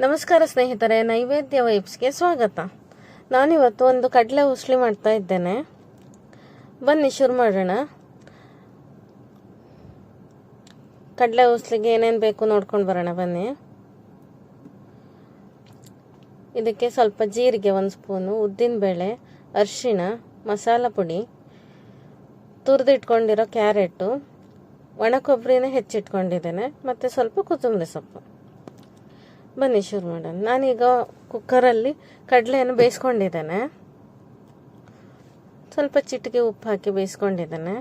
ನಮಸ್ಕಾರ ಸ್ನೇಹಿತರೆ, ನೈವೇದ್ಯ ವೈಬ್ಸ್ಗೆ ಸ್ವಾಗತ. ನಾನಿವತ್ತು ಒಂದು ಕಡಲೆ ಉಸ್ಲಿ ಮಾಡ್ತಾ ಇದ್ದೇನೆ. ಬನ್ನಿ, ಶುರು ಮಾಡೋಣ. ಕಡಲೆ ಉಸ್ಲಿಗೆ ಏನೇನು ಬೇಕು ನೋಡ್ಕೊಂಡು ಬರೋಣ, ಬನ್ನಿ. ಇದಕ್ಕೆ ಸ್ವಲ್ಪ ಜೀರಿಗೆ ಒಂದು ಸ್ಪೂನು ಉದ್ದಿನಬೇಳೆ ಅರಿಶಿಣ, ಮಸಾಲ ಪುಡಿ, ತುರಿದಿಟ್ಕೊಂಡಿರೋ ಕ್ಯಾರೆಟು, ಒಣ ಕೊಬ್ಬರಿನ ಹೆಚ್ಚಿಟ್ಕೊಂಡಿದ್ದೇನೆ, ಮತ್ತು ಸ್ವಲ್ಪ ಕೊತ್ತಂಬರಿ ಸೊಪ್ಪು. ಬನ್ನಿ ಶುರು ಮಾಡೋಣ. ನಾನೀಗ ಕುಕ್ಕರಲ್ಲಿ ಕಡಲೆಯನ್ನು ಬೇಯಿಸ್ಕೊಂಡಿದ್ದೇನೆ. ಸ್ವಲ್ಪ ಚಿಟಿಕೆ ಉಪ್ಪು ಹಾಕಿ ಬೇಯಿಸ್ಕೊಂಡಿದ್ದೇನೆ.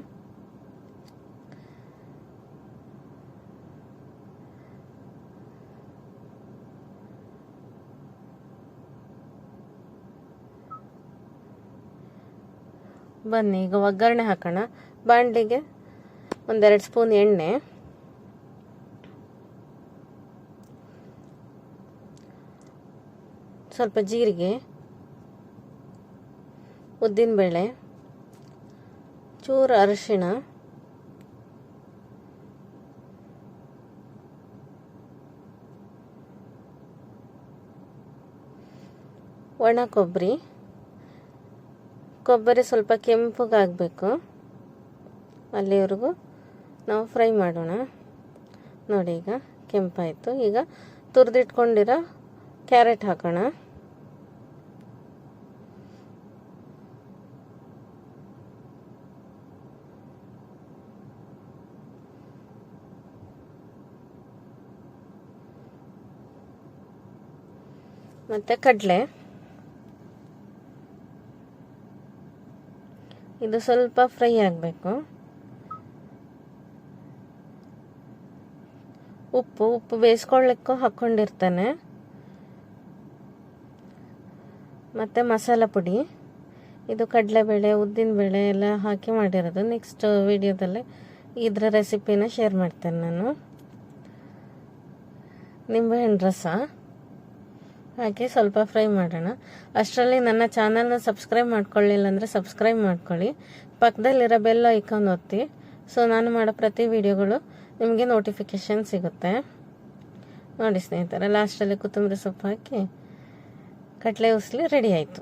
ಬನ್ನಿ, ಈಗ ಒಗ್ಗರಣೆ ಹಾಕೋಣ. ಬಾಣಲಿಗೆ ಒಂದೆರಡು ಸ್ಪೂನ್ ಎಣ್ಣೆ. ಸ್ವಲ್ಪ ಜೀರಿಗೆ ಉದ್ದಿನಬೇಳೆ ಚೂರು ಅರಿಶಿಣ, ಒಣ ಕೊಬ್ಬರಿ ಕೊಬ್ಬರಿ ಸ್ವಲ್ಪ ಕೆಂಪಗಾಗಬೇಕು ಅಲ್ಲಿವರೆಗೂ ನಾವು ಫ್ರೈ ಮಾಡೋಣ. ನೋಡಿ ಈಗ ಕೆಂಪಾಯಿತು. ಈಗ ತುರಿದಿಟ್ಕೊಂಡಿರೋ ಕ್ಯಾರೆಟ್ ಹಾಕೋಣ. ಮತ್ತು ಕಡಲೆ. ಇದು ಸ್ವಲ್ಪ ಫ್ರೈ ಆಗಬೇಕು. ಉಪ್ಪು ಉಪ್ಪು ಬೇಯಿಸ್ಕೊಳ್ಳಿಕ್ಕೂ ಹಾಕ್ಕೊಂಡಿರ್ತಾನೆ. ಮತ್ತು ಮಸಾಲ ಪುಡಿ. ಇದು ಕಡಲೆಬೇಳೆ ಉದ್ದಿನಬೇಳೆ ಎಲ್ಲ ಹಾಕಿ ಮಾಡಿರೋದು. ನೆಕ್ಸ್ಟ್ ವಿಡಿಯೋದಲ್ಲಿ ಇದರ ರೆಸಿಪಿನ ಶೇರ್ ಮಾಡ್ತೇನೆ ನಾನು. ನಿಂಬೆಹಣ್ಣು ರಸ. ಹಾಕಿ ಸ್ವಲ್ಪ ಫ್ರೈ ಮಾಡೋಣ. ಅಷ್ಟರಲ್ಲಿ ನನ್ನ ಚಾನಲ್ನ ಸಬ್ಸ್ಕ್ರೈಬ್ ಮಾಡ್ಕೊಳ್ಳಿಲ್ಲ ಅಂದರೆ ಸಬ್ಸ್ಕ್ರೈಬ್ ಮಾಡ್ಕೊಳ್ಳಿ. ಪಕ್ಕದಲ್ಲಿರೋ ಬೆಲ್ ಐಕಾನ್ ಒತ್ತಿ. ಸೊ ನಾನು ಮಾಡೋ ಪ್ರತಿ ವಿಡಿಯೋಗಳು ನಿಮಗೆ ನೋಟಿಫಿಕೇಷನ್ ಸಿಗುತ್ತೆ. ನೋಡಿ ಸ್ನೇಹಿತರೆ ಲಾಸ್ಟಲ್ಲಿ ಕೊತ್ತಂಬರಿ ಸೊಪ್ಪು ಹಾಕಿ, ಕಡಲೆ ಉಸ್ಲಿ ರೆಡಿ ಆಯಿತು.